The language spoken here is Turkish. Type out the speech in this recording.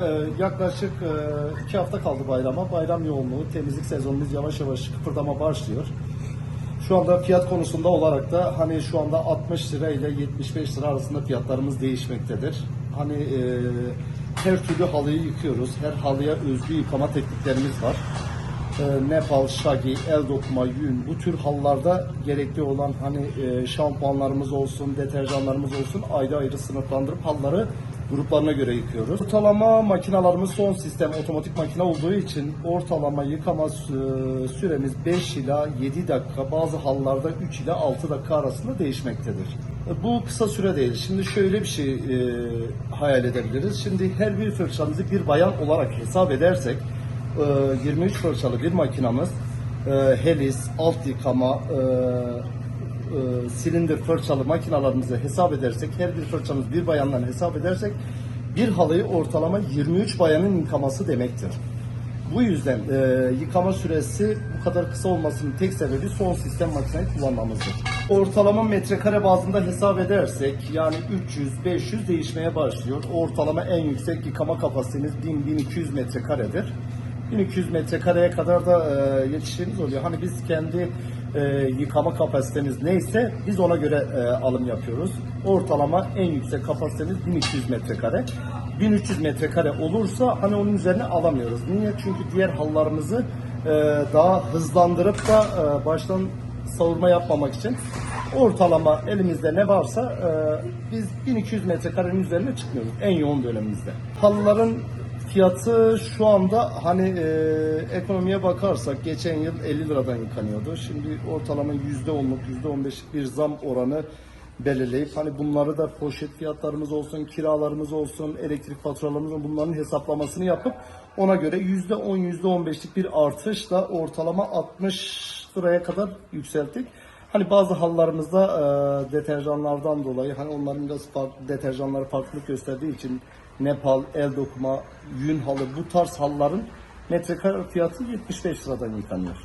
Ee, yaklaşık e, iki hafta kaldı bayrama. Bayram yoğunluğu, temizlik sezonumuz yavaş yavaş kıpırdama başlıyor. Şu anda fiyat konusunda olarak da hani şu anda 60 lira ile 75 lira arasında fiyatlarımız değişmektedir. Hani e, her türlü halıyı yıkıyoruz. Her halıya özgü yıkama tekniklerimiz var. E, Nepal, şagi, el dokuma, yün bu tür halılarda gerekli olan hani e, şampuanlarımız olsun, deterjanlarımız olsun ayrı ayrı sınıflandırıp halıları gruplarına göre yıkıyoruz. Ortalama makinalarımız son sistem otomatik makine olduğu için ortalama yıkama sü- süremiz 5 ila 7 dakika bazı halılarda 3 ila 6 dakika arasında değişmektedir. E, Bu kısa süre değil. Şimdi şöyle bir şey e, hayal edebiliriz. Şimdi her bir fırçamızı bir bayan olarak hesap edersek e, 23 fırçalı bir makinamız e, helis, alt yıkama, e, silindir fırçalı makinalarımızı hesap edersek, her bir fırçamız bir bayandan hesap edersek bir halıyı ortalama 23 bayanın yıkaması demektir. Bu yüzden e, yıkama süresi bu kadar kısa olmasının tek sebebi son sistem makineyi kullanmamızdır. Ortalama metrekare bazında hesap edersek yani 300-500 değişmeye başlıyor. Ortalama en yüksek yıkama kapasitemiz 1000-1200 metrekaredir. 1200 metrekareye kadar da e, yetiştiğimiz oluyor. Hani biz kendi e, yıkama kapasitemiz neyse biz ona göre e, alım yapıyoruz. Ortalama en yüksek kapasitemiz 1200 metrekare. 1300 metrekare olursa hani onun üzerine alamıyoruz. Niye? Çünkü diğer hallarımızı e, daha hızlandırıp da e, baştan savurma yapmamak için ortalama elimizde ne varsa e, biz 1200 metrekarenin üzerine çıkmıyoruz en yoğun dönemimizde. Halıların fiyatı şu anda hani e, ekonomiye bakarsak geçen yıl 50 liradan yıkanıyordu. Şimdi ortalama %10'luk %15'lik bir zam oranı belirleyip hani bunları da poşet fiyatlarımız olsun, kiralarımız olsun, elektrik faturalarımız olsun bunların hesaplamasını yapıp ona göre %10 %15'lik bir artışla ortalama 60 liraya kadar yükselttik. Hani bazı hallarımızda e, deterjanlardan dolayı hani onların biraz farklı deterjanları farklılık gösterdiği için Nepal, el dokuma, yün halı bu tarz halıların metrekare fiyatı 75 liradan yıkanıyor.